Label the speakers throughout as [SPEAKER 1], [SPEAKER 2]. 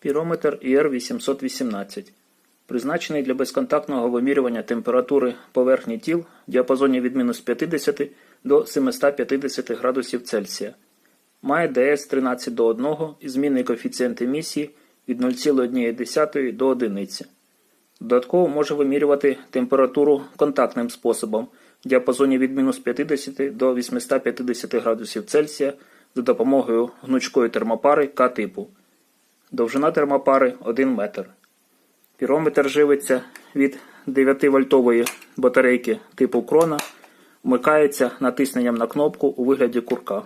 [SPEAKER 1] Пірометр ІР-818 призначений для безконтактного вимірювання температури поверхні тіл в діапазоні від мінус 50 до 750 градусів Цельсія. Має ДС 13 до 1 і змінний коефіцієнт емісії від 0,1 до 1. Додатково може вимірювати температуру контактним способом в діапазоні від мінус 50 до 850 градусів Цельсія за допомогою гнучкої термопари К-типу. Довжина термопари 1 метр. Пірометр живиться від 9-вольтової батарейки типу крона, вмикається натисненням на кнопку у вигляді курка.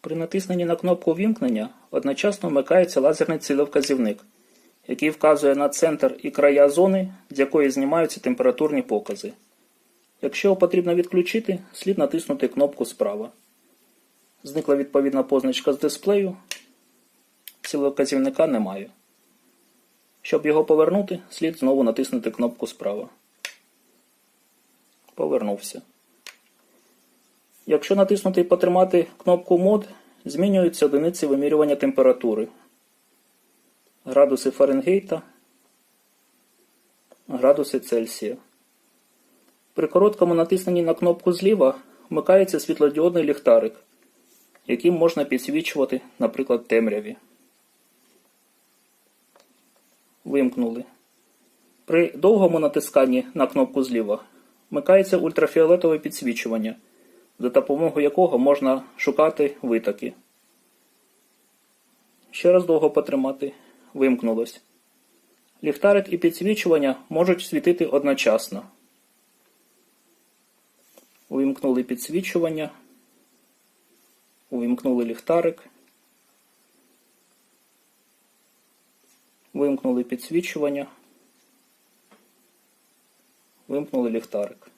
[SPEAKER 1] При натисненні на кнопку вімкнення одночасно вмикається лазерний цілевказівник, який вказує на центр і края зони, з якої знімаються температурні покази. Якщо його потрібно відключити, слід натиснути кнопку справа. Зникла відповідна позначка з дисплею, цілевказівника немає. Щоб його повернути, слід знову натиснути кнопку справа. Повернувся. Якщо натиснути і потримати кнопку мод, змінюються одиниці вимірювання температури. Градуси Фаренгейта, градуси Цельсія. При короткому натисненні на кнопку зліва вмикається світлодіодний ліхтарик, яким можна підсвічувати, наприклад, темряві. Вимкнули. При довгому натисканні на кнопку зліва вмикається ультрафіолетове підсвічування, за допомогою якого можна шукати витоки. Ще раз довго потримати. Вимкнулось. Ліхтарик і підсвічування можуть світити одночасно. Увімкнули підсвічування. Увімкнули ліхтарик. Вимкнули підсвічування. Вимкнули ліхтарик.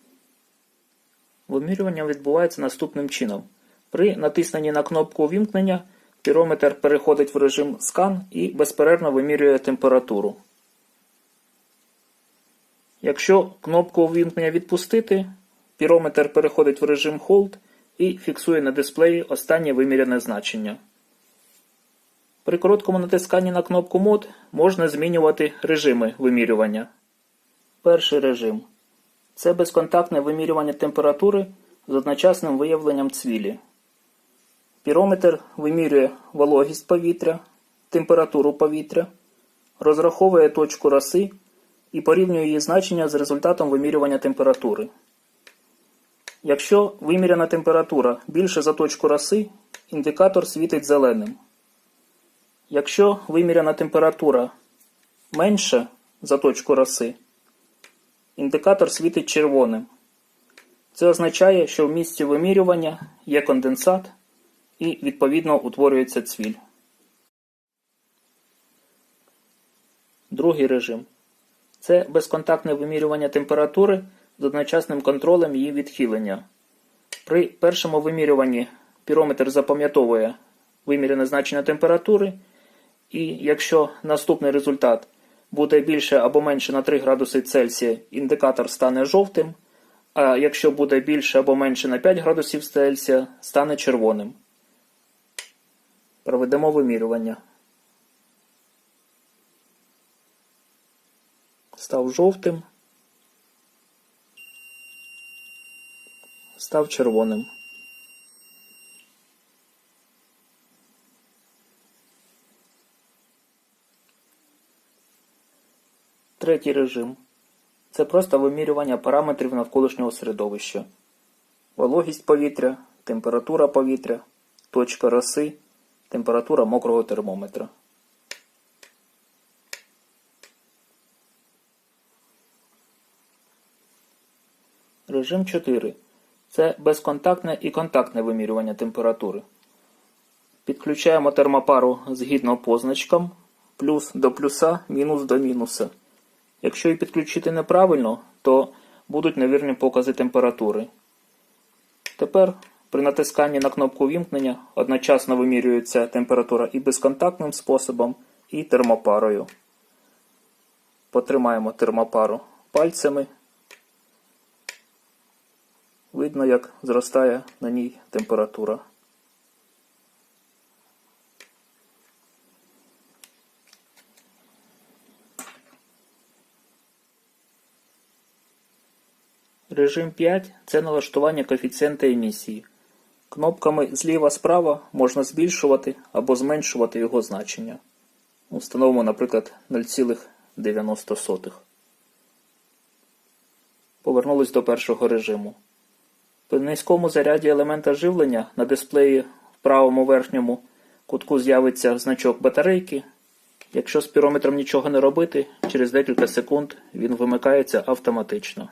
[SPEAKER 1] Вимірювання відбувається наступним чином. При натисненні на кнопку увімкнення пірометр переходить в режим скан і безперервно вимірює температуру. Якщо кнопку увімкнення відпустити, пірометр переходить в режим Hold і фіксує на дисплеї останнє виміряне значення. При короткому натисканні на кнопку мод можна змінювати режими вимірювання. Перший режим це безконтактне вимірювання температури з одночасним виявленням цвілі. Пірометр вимірює вологість повітря, температуру повітря, розраховує точку роси і порівнює її значення з результатом вимірювання температури. Якщо виміряна температура більше за точку роси, індикатор світить зеленим. Якщо виміряна температура менше за точку роси, індикатор світить червоним. Це означає, що в місці вимірювання є конденсат і, відповідно, утворюється цвіль. Другий режим це безконтактне вимірювання температури з одночасним контролем її відхилення. При першому вимірюванні пірометр запам'ятовує вимірене значення температури, і якщо наступний результат буде більше або менше на 3 градуси Цельсія, індикатор стане жовтим, а якщо буде більше або менше на 5 градусів Цельсія, стане червоним. Проведемо вимірювання. Став жовтим. Став червоним. Третій режим це просто вимірювання параметрів навколишнього середовища. Вологість повітря, температура повітря, точка роси, температура мокрого термометра. Режим 4. Це безконтактне і контактне вимірювання температури. Підключаємо термопару згідно позначкам плюс до плюса, мінус до мінуса. Якщо її підключити неправильно, то будуть невірні покази температури. Тепер при натисканні на кнопку вімкнення одночасно вимірюється температура і безконтактним способом, і термопарою. Потримаємо термопару пальцями. Видно, як зростає на ній температура. Режим 5 це налаштування коефіцієнта емісії. Кнопками зліва-справа можна збільшувати або зменшувати його значення. Установимо, наприклад, 0,90. Повернулись до першого режиму. При низькому заряді елемента живлення на дисплеї в правому верхньому кутку з'явиться значок батарейки. Якщо з пірометром нічого не робити, через декілька секунд він вимикається автоматично.